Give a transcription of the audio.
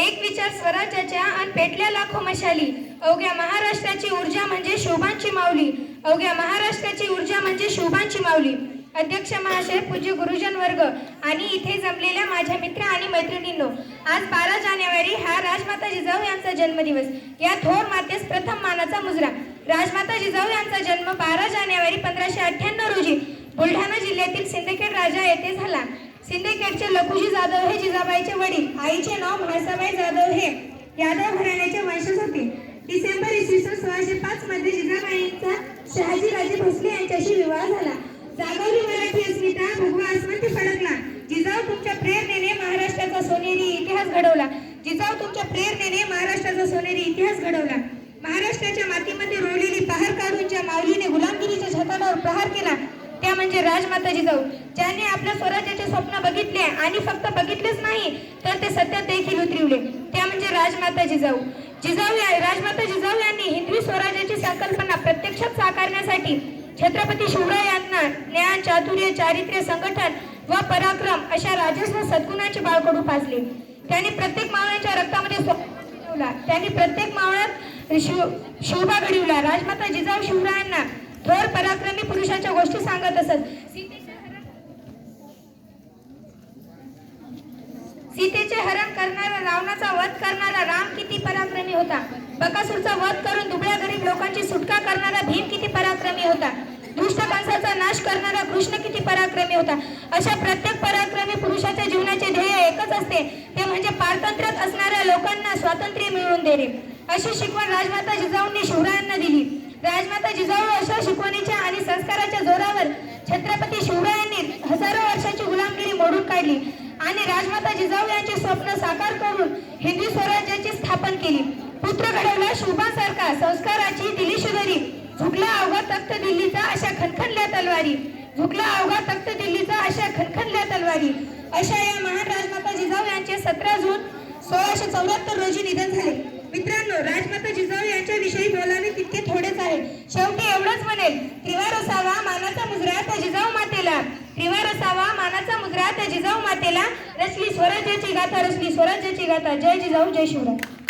एक विचार स्वराज्याच्या आणि पेटल्या लाखो मशाली. अवघ्या महाराष्ट्राची ऊर्जा म्हणजे शोभांची माऊली. अवघ्या महाराष्ट्राची ऊर्जा म्हणजे शोभांची माऊली. अध्यक्ष महाशय पूज्य गुरुजन वर्ग. आणि इथे जमलेल्या माझ्या मित्र आणि मैत्रिणींनो आज बारा जानेवारी हा राजमाता जिजाऊ यांचा जन्मदिवस. या थोर मातेस प्रथम मानाचा मुजरा. राजमाता जिजाऊ यांचा जन्म बारा जानेवारी पंधराशे अठ्ठ्याण्णव रोजी बुलढाणा जिल्ह्यातील सिंदखेड राजा येथे झाला. सिंदखेडचे लखुजी जाधव हे जिजाबाईचे वडील आईचे नाव म्हाळसाबाई जाधव हे. यादव घराण्याचे वंशज होते. डिसेंबर इसवी सन सोळाशे पाच मध्ये जिजाबाईंचा शहाजीराजे भोसले यांच्याशी विवाह झाला. जागवली मराठी अस्मिता भगवा अस्मंती फडकला. जिजाऊ तुमच्या प्रेरणेने महाराष्ट्राचा सोनेरी इतिहास घडवला. जिजाऊ तुमच्या प्रेरणेने महाराष्ट्राचा सोनेरी इतिहास घडवला. महाराष्ट्राच्या मातीमध्ये रोवलेली पहार काढून ज्या माऊलीने गुलामगिरीच्या छतावर प्रहार केला त्या म्हणजे राजमाता जिजाऊ ज्यांनी आपल्या स्वप्न बघितले आणि फक्त बघितलेच नाही तर ते सत्यात देखील उतरवले. त्या म्हणजे राजमाता जिजाऊ जिजाऊ राजमाता जिजाऊ यांनी हिंदवी स्वराज्याची संकल्पना प्रत्यक्षात साकारण्यासाठी छत्रपती शिवराय यांना ज्ञान चातुर्य चारित्र्य संघटन व पराक्रम अशा राजस्व सद्गुणाचे बाळकडू पाजले त्यांनी प्रत्येक मावळ्याच्या रक्तामध्ये त्यांनी प्रत्येक मावळ्यात शिव शोभा घडविला. राजमाता जिजाऊ शिवरायांना थोर पराक्रमी पुरुषाच्या गोष्टी सांगत असत सीतेचे हरण सीतेचे हरण करणारा रावणाचा वध करणारा राम किती पराक्रमी होता? बकासूरचा वध करून दुबळ्या गरीब लोकांची सुटका करणारा भीम किती पराक्रमी होता? दुष्ट कंसाचा नाश करणारा कृष्ण किती पराक्रमी होता? अशा प्रत्येक पराक्रमी पुरुषाच्या जीवनाचे ध्येय एकच असते. ते म्हणजे पारतंत्र्यात असणाऱ्या लोकांना स्वातंत्र्य मिळवून देणे. अशी शिकवण राजमाता जिजाऊंनी शिवरायांना दिली. राजमाता जिजाऊ अशा शिकवणीच्या आणि संस्काराच्या जोरावर छत्रपती शिवरायांनी हजारो वर्षाची गुलामगिरी मोडून काढली. आणि राजमाता जिजाऊ यांचे स्वप्न साकार करून हिंदू स्वराज्याची स्थापन केली. पुत्र घडवला शुभासारखा संस्काराची दिली शिदरी झुकला अवघा तख्त दिल्लीचा अशा खनखनल्या तलवारी. झुकला अवघा तख्त दिल्लीचा अशा खनखनल्या तलवारी. अशा या महान राजमाता जिजाऊ यांचे सतरा जून सोळाशे चौऱ्याहत्तर रोजी निधन झाले. मित्रांनो राजमाता जिजाऊ यांच्याविषयी बोलावे तितके थोडेच आहे. शेवटी एवढंच म्हणेल त्रिवार असावा मानाचा मुजरा त्या जिजाऊ मातेला. दिवा असावा मानाचा मुजरा त्या जिजाऊ मातेला रचली स्वराज्याची गाथा रचली स्वराज्याची गाथा. जय जिजाऊ जय शिवराय.